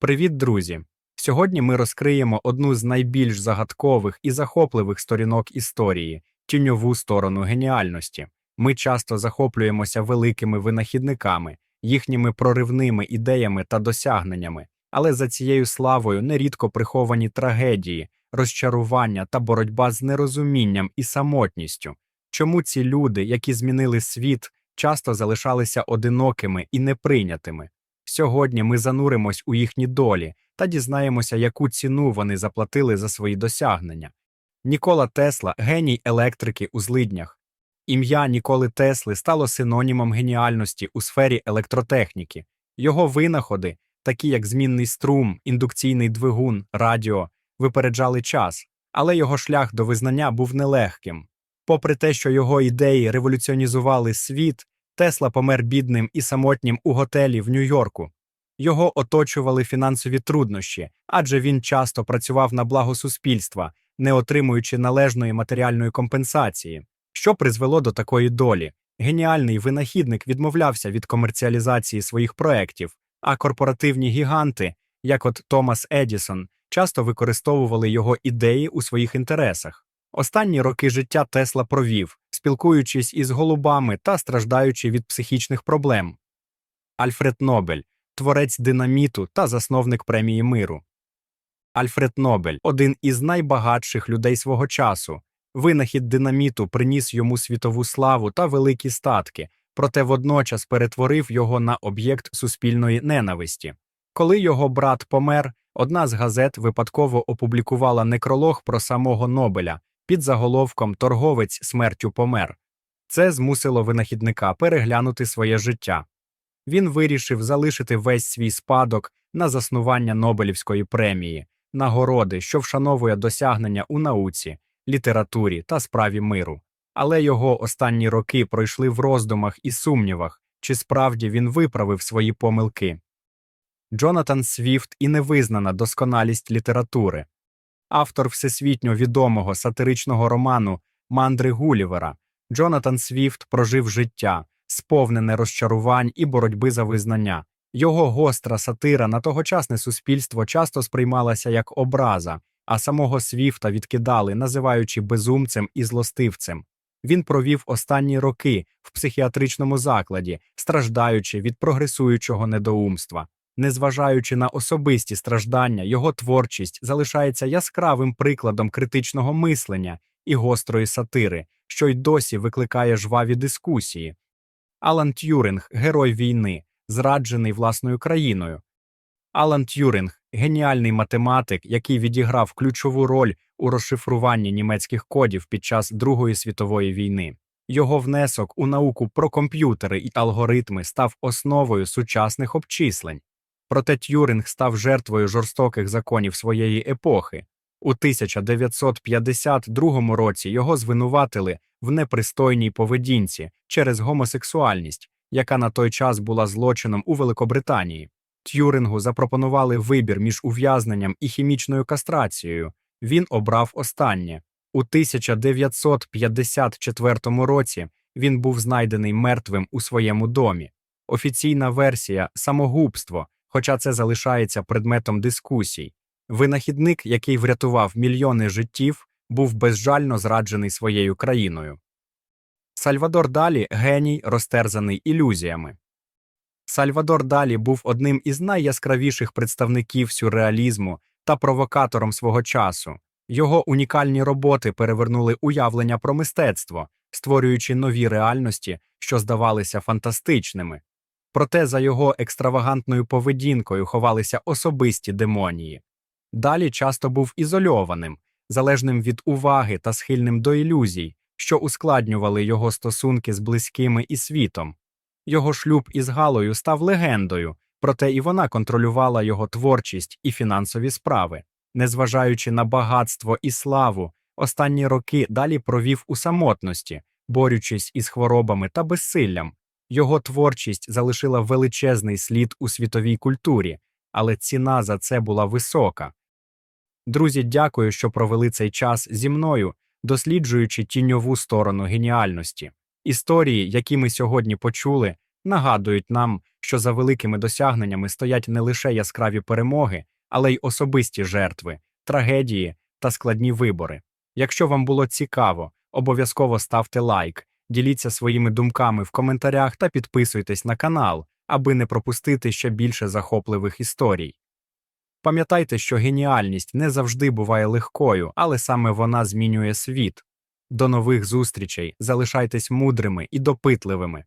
Привіт, друзі! Сьогодні ми розкриємо одну з найбільш загадкових і захопливих сторінок історії тіньову сторону геніальності. Ми часто захоплюємося великими винахідниками, їхніми проривними ідеями та досягненнями, але за цією славою нерідко приховані трагедії, розчарування та боротьба з нерозумінням і самотністю. Чому ці люди, які змінили світ, часто залишалися одинокими і неприйнятими? Сьогодні ми зануримось у їхні долі та дізнаємося, яку ціну вони заплатили за свої досягнення. Нікола Тесла геній електрики у злиднях. Ім'я Ніколи Тесли стало синонімом геніальності у сфері електротехніки. Його винаходи, такі як змінний струм, індукційний двигун, радіо, випереджали час, але його шлях до визнання був нелегким. Попри те, що його ідеї революціонізували світ, Тесла помер бідним і самотнім у готелі в Нью-Йорку. Його оточували фінансові труднощі, адже він часто працював на благо суспільства, не отримуючи належної матеріальної компенсації, що призвело до такої долі. Геніальний винахідник відмовлявся від комерціалізації своїх проєктів, а корпоративні гіганти, як от Томас Едісон, часто використовували його ідеї у своїх інтересах. Останні роки життя Тесла провів, спілкуючись із голубами та страждаючи від психічних проблем. Альфред Нобель, творець динаміту та засновник премії миру. Альфред Нобель один із найбагатших людей свого часу. Винахід динаміту приніс йому світову славу та великі статки, проте водночас перетворив його на об'єкт суспільної ненависті. Коли його брат помер, одна з газет випадково опублікувала некролог про самого Нобеля під заголовком Торговець смертю помер. Це змусило винахідника переглянути своє життя. Він вирішив залишити весь свій спадок на заснування Нобелівської премії, нагороди, що вшановує досягнення у науці, літературі та справі миру. Але його останні роки пройшли в роздумах і сумнівах, чи справді він виправив свої помилки. Джонатан Свіфт і невизнана досконалість літератури, автор всесвітньо відомого сатиричного роману Мандри Гулівера, Джонатан Свіфт прожив життя, сповнене розчарувань і боротьби за визнання. Його гостра сатира на тогочасне суспільство часто сприймалася як образа, а самого Свіфта відкидали, називаючи безумцем і злостивцем. Він провів останні роки в психіатричному закладі, страждаючи від прогресуючого недоумства. Незважаючи на особисті страждання, його творчість залишається яскравим прикладом критичного мислення і гострої сатири, що й досі викликає жваві дискусії. Алан Т'юринг герой війни, зраджений власною країною. Алан Т'юринг геніальний математик, який відіграв ключову роль у розшифруванні німецьких кодів під час Другої світової війни. Його внесок у науку про комп'ютери і алгоритми став основою сучасних обчислень. Проте Т'юринг став жертвою жорстоких законів своєї епохи. У 1952 році його звинуватили в непристойній поведінці через гомосексуальність, яка на той час була злочином у Великобританії. Т'юрингу запропонували вибір між ув'язненням і хімічною кастрацією. Він обрав останнє. У 1954 році він був знайдений мертвим у своєму домі. Офіційна версія самогубство, хоча це залишається предметом дискусій. Винахідник, який врятував мільйони життів, був безжально зраджений своєю країною. Сальвадор Далі геній, розтерзаний ілюзіями. Сальвадор Далі був одним із найяскравіших представників сюрреалізму та провокатором свого часу. Його унікальні роботи перевернули уявлення про мистецтво, створюючи нові реальності, що здавалися фантастичними. Проте за його екстравагантною поведінкою ховалися особисті демонії. Далі часто був ізольованим, залежним від уваги та схильним до ілюзій, що ускладнювали його стосунки з близькими і світом. Його шлюб із Галою став легендою, проте і вона контролювала його творчість і фінансові справи. Незважаючи на багатство і славу, останні роки далі провів у самотності, борючись із хворобами та безсиллям. Його творчість залишила величезний слід у світовій культурі, але ціна за це була висока. Друзі, дякую, що провели цей час зі мною, досліджуючи тіньову сторону геніальності. Історії, які ми сьогодні почули, нагадують нам, що за великими досягненнями стоять не лише яскраві перемоги, але й особисті жертви, трагедії та складні вибори. Якщо вам було цікаво, обов'язково ставте лайк, діліться своїми думками в коментарях та підписуйтесь на канал, аби не пропустити ще більше захопливих історій. Пам'ятайте, що геніальність не завжди буває легкою, але саме вона змінює світ. До нових зустрічей, залишайтесь мудрими і допитливими.